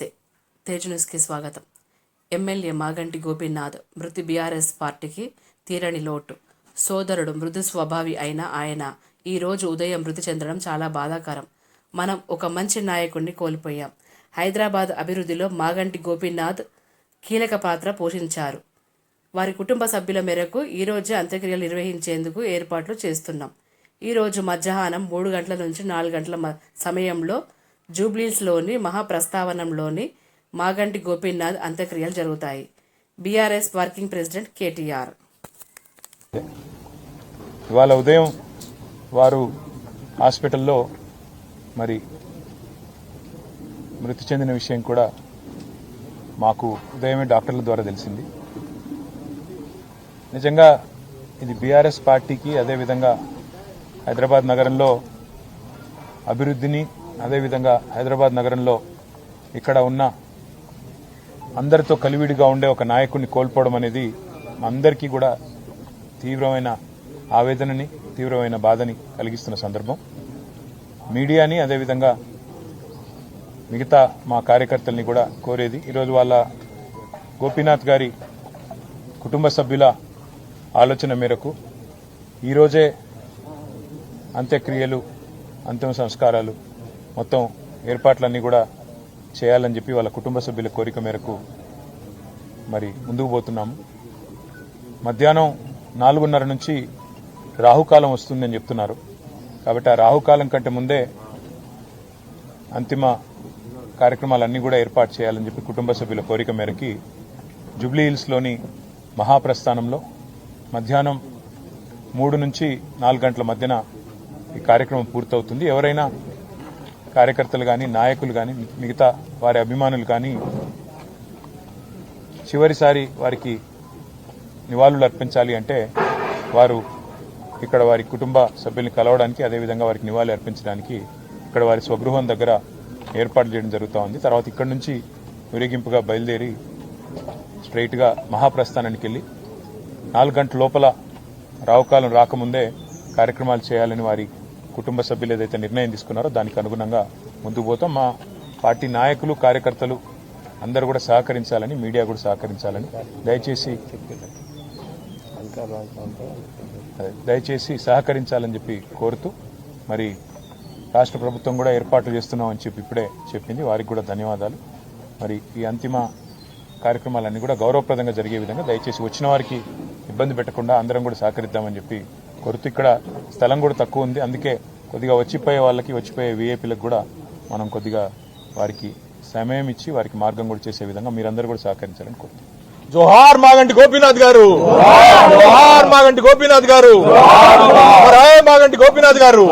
Village న్యూస్కి స్వాగతం. MLA Maganti Gopinath మృతి బీఆర్ఎస్ పార్టీకి తీరని లోటు. సోదరుడు మృదు స్వభావి అయిన ఆయన ఈ రోజు ఉదయం మృతి చెందడం చాలా బాధాకరం. మనం ఒక మంచి నాయకుడిని కోల్పోయాం. హైదరాబాద్ అభివృద్ధిలో మాగంటి గోపీనాథ్ కీలక పాత్ర పోషించారు. వారి కుటుంబ సభ్యుల మేరకు ఈరోజు అంత్యక్రియలు నిర్వహించేందుకు ఏర్పాట్లు చేస్తున్నాం. ఈరోజు మధ్యాహ్నం మూడు గంటల నుంచి నాలుగు గంటల సమయంలో జూబ్లీస్లోని మహాప్రస్తావనంలోని మాగంటి గోపీనాథ్ అంత్యక్రియలు జరుగుతాయి. BRS working president KTR. ఇవాళ ఉదయం వారు హాస్పిటల్లో మరి మృతి చెందిన విషయం కూడా మాకు ఉదయమే డాక్టర్ల ద్వారా తెలిసింది. నిజంగా ఇది బీఆర్ఎస్ పార్టీకి అదేవిధంగా హైదరాబాద్ నగరంలో అభివృద్ధిని అదేవిధంగా హైదరాబాద్ నగరంలో ఇక్కడ ఉన్న అందరితో కలివిడిగా ఉండే ఒక నాయకుడిని కోల్పోవడం అనేది అందరికీ కూడా తీవ్రమైన ఆవేదనని తీవ్రమైన బాధని కలిగిస్తున్న సందర్భం. మీడియాని అదేవిధంగా మిగతా మా కార్యకర్తల్ని కూడా కోరేది ఈరోజు వాళ్ళ గోపీనాథ్ గారి కుటుంబ సభ్యుల ఆలోచన మేరకు ఈరోజే అంత్యక్రియలు అంతిమ సంస్కారాలు మొత్తం ఏర్పాట్లన్నీ కూడా చేయాలని చెప్పి వాళ్ళ కుటుంబ సభ్యుల కోరిక మేరకు మరి ముందుకు పోతున్నాము మధ్యాహ్నం నాలుగున్నర నుంచి రాహుకాలం వస్తుందని చెప్తున్నారు. కాబట్టి ఆ రాహుకాలం కంటే ముందే అంతిమ కార్యక్రమాలన్నీ కూడా ఏర్పాటు చేయాలని చెప్పి కుటుంబ సభ్యుల కోరిక మేరకి జూబ్లీ హిల్స్లోని మహాప్రస్థానంలో మధ్యాహ్నం మూడు నుంచి నాలుగు గంటల మధ్యన ఈ కార్యక్రమం పూర్తవుతుంది. ఎవరైనా కార్యకర్తలు కానీ నాయకులు కానీ మిగతా వారి అభిమానులు కానీ చివరిసారి వారికి నివాళులు అర్పించాలి అంటే వారు ఇక్కడ వారి కుటుంబ సభ్యుల్ని కలవడానికి అదేవిధంగా వారికి నివాళులు అర్పించడానికి ఇక్కడ వారి స్వగృహం దగ్గర ఏర్పాటు చేయడం జరుగుతూ ఉంది. తర్వాత ఇక్కడ నుంచి ఊరేగింపుగా బయలుదేరి స్ట్రైట్గా మహాప్రస్థానానికి వెళ్ళి నాలుగు గంటల లోపల రావుకాలం రాకముందే కార్యక్రమాలు చేయాలని వారి కుటుంబ సభ్యులు ఏదైతే నిర్ణయం తీసుకున్నారో దానికి అనుగుణంగా ముందుకు పోతాం. మా పార్టీ నాయకులు కార్యకర్తలు అందరూ కూడా సహకరించాలని మీడియా కూడా సహకరించాలని దయచేసి దయచేసి సహకరించాలని చెప్పి కోరుతూ మరి రాష్ట్ర ప్రభుత్వం కూడా ఏర్పాట్లు చేస్తున్నామని చెప్పి ఇప్పుడే చెప్పింది. వారికి కూడా ధన్యవాదాలు. మరి ఈ అంతిమ కార్యక్రమాలన్నీ కూడా గౌరవప్రదంగా జరిగే విధంగా దయచేసి వచ్చిన వారికి ఇబ్బంది పెట్టకుండా అందరం కూడా సహకరిద్దామని చెప్పి కొరత ఇక్కడ స్థలం కూడా తక్కువ ఉంది. అందుకే కొద్దిగా వచ్చిపోయే వాళ్ళకి వచ్చిపోయే వీఐపీలకు కూడా మనం కొద్దిగా వారికి సమయం ఇచ్చి వారికి మార్గం కూడా చేసే విధంగా మీరందరూ కూడా సహకరించాలని కోరుతున్నాను జోహార్ మాగంటి గోపీనాథ్ గారు! జోహార్ మాగంటి గోపీనాథ్ గారు! మాగంటి గోపీనాథ్ గారు!